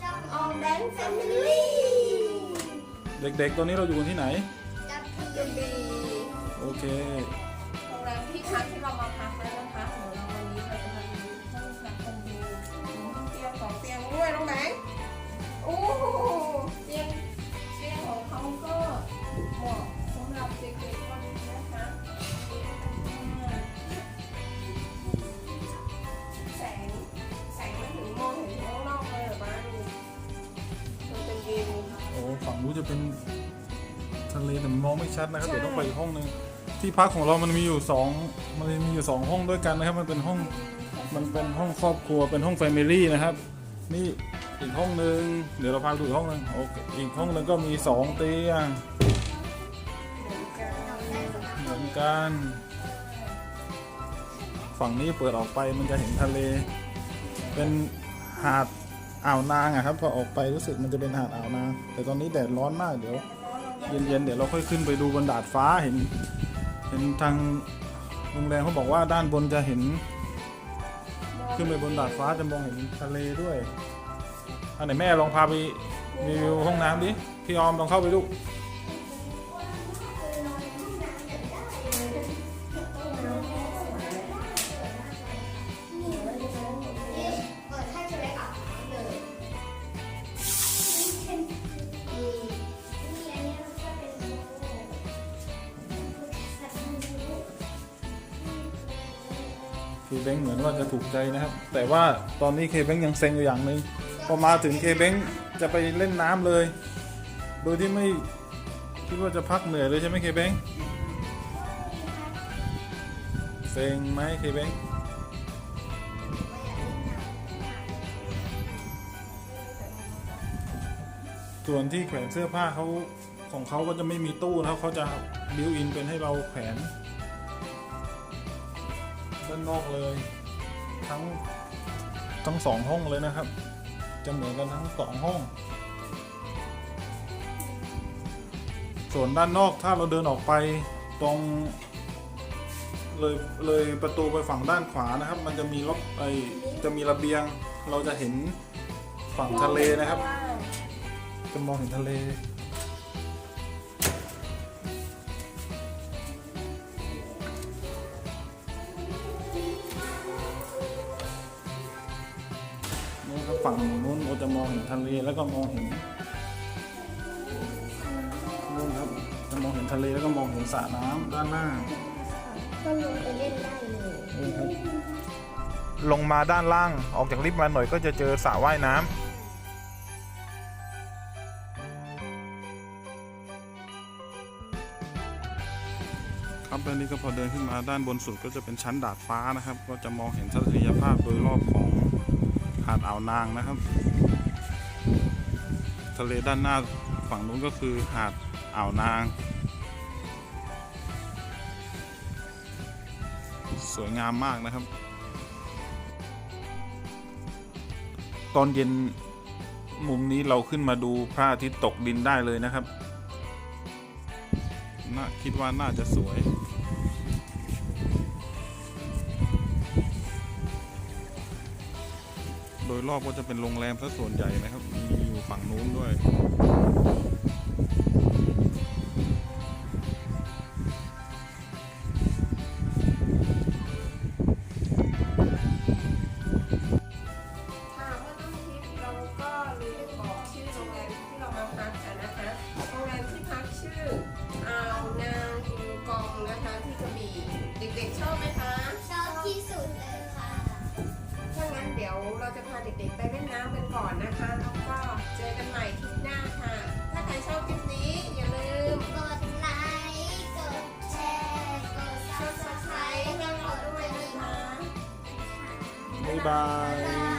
ช่องออมแดนแฟมิลี่เด็กๆตัวนี้เราอยู่กันที่ไหนกับพี่จะมีโอเค โรงแรมที่พักที่เรามาพักแล้วนะคะเดี๋ยวเราวันนี้เราจะมาดูห้องพักกันดู ฝั่งนู้นจะเป็นทะเลแต่มองไม่ชัดนะครับ เดี๋ยวต้องไปอีกห้องหนึ่งที่พักของเรามันมีอยู่สองมันมีอยู่สองห้องด้วยกันนะครับ มันเป็นห้องมันเป็นห้องครอบครัวเป็นห้องแฟมิลี่นะครับ นี่อีกห้องหนึ่งเดี๋ยวเราพาไปดูอีกห้องหนึ่งโอเคอีกห้องหนึ่งก็มีสองเตียงเหมือนกันเหมือนกันฝั่งนี้เปิดออกไปมันจะเห็นทะเล เป็นหาด อ่าวนางอะครับพอออกไปรู้สึกมันจะเป็นหาดอ่าวนาง แต่ตอนนี้แดดร้อนมากเดี๋ยว เย็นๆเดี๋ยวเราค่อยขึ้นไปดูบนดาดฟ้าเห็น เห็นทางโรงแรมเขาบอกว่าด้านบนจะเห็น ขึ้นไปบนดาดฟ้าจะมองเห็นทะเลด้วยอันไหนแม่ลองพาไปรีวิวห้องน้ำดิพี่ออมลองเข้าไปดู บเคเบ้งเหมือนว่าจะถูกใจนะครับ แต่ว่าตอนนี้เคเบ้งยังเซ็งอยู่อย่างหนึ่งพอมาถึงเคเบ้งจะไปเล่นน้ำเลย โดยที่ไม่คิดว่าจะพักเหนื่อยเลยใช่ไหมเคเบ้งเซ็งไหมเคเบ้งส่วนที่แขวนเสื้อผ้าเขาของเขาก็จะไม่มีตู้นะครับเขาจะบิวอินเป็นให้เราแขวน ด้านนอกเลย ทั้งทั้งสองห้องเลยนะครับ จะเหมือนกันทั้งสองห้อง ส่วนด้านนอกถ้าเราเดินออกไปตรงเลยเลยประตูไปฝั่งด้านขวานะครับ มันจะมีล็อบไอจะมีระเบียง เราจะเห็นฝั่งทะเลนะครับ จะมองเห็นทะเล นี่ครับฝั่งนู้นเราจะมองเห็นทะเลแล้วก็มองเห็นนู่นครับจะมองเห็นทะเลแล้วก็มองเห็นสระน้ำด้านหน้าก็ลงไปเล่นได้เลยนี่ครับลงมาด้านล่างออกจากลิฟต์มาหน่อยก็จะเจอสระว่ายน้ำครับตอนนี้ก็พอเดินขึ้นมาด้านบนสุดก็จะเป็นชั้นดาดฟ้านะครับ ก็จะมองเห็นทัศนียภาพโดยรอบของ หาดอ่าวนางนะครับ ทะเลด้านหน้าฝั่งนู้นก็คือหาดอ่าวนาง สวยงามมากนะครับ ตอนเย็นมุมนี้เราขึ้นมาดูพระอาทิตย์ตกดินได้เลยนะครับน่าคิดว่าน่าจะสวย ดยรอบก็จะเป็นโรงแรมซะส่วนใหญ่นะครับ มีอยู่ฝั่งนู้นด้วย ค่ะเมื่อต้นคลิปเราก็ลืมบอกชื่อโรงแรมที่เรามาพักกันนะคะ โรงแรมที่พักชื่ออ่าวนางฮิงกองนะคะที่กระบี่เด็กๆชอบไหมคะ ชอบที่สุดเลยค่ะถ้างั้ นเดี๋ยวเราจะพาเด็กๆไปเล่นน้ำกันก่อนนะคะ แล้วก็เจอกันใหม่คลิปหน้าค่ะ ถ้าใครชอบคลิปนี้อย่าลืมกดไลค์กดแชร์กดซับสไครต์ให้เราด้วยนะคะ บ๊ายบาย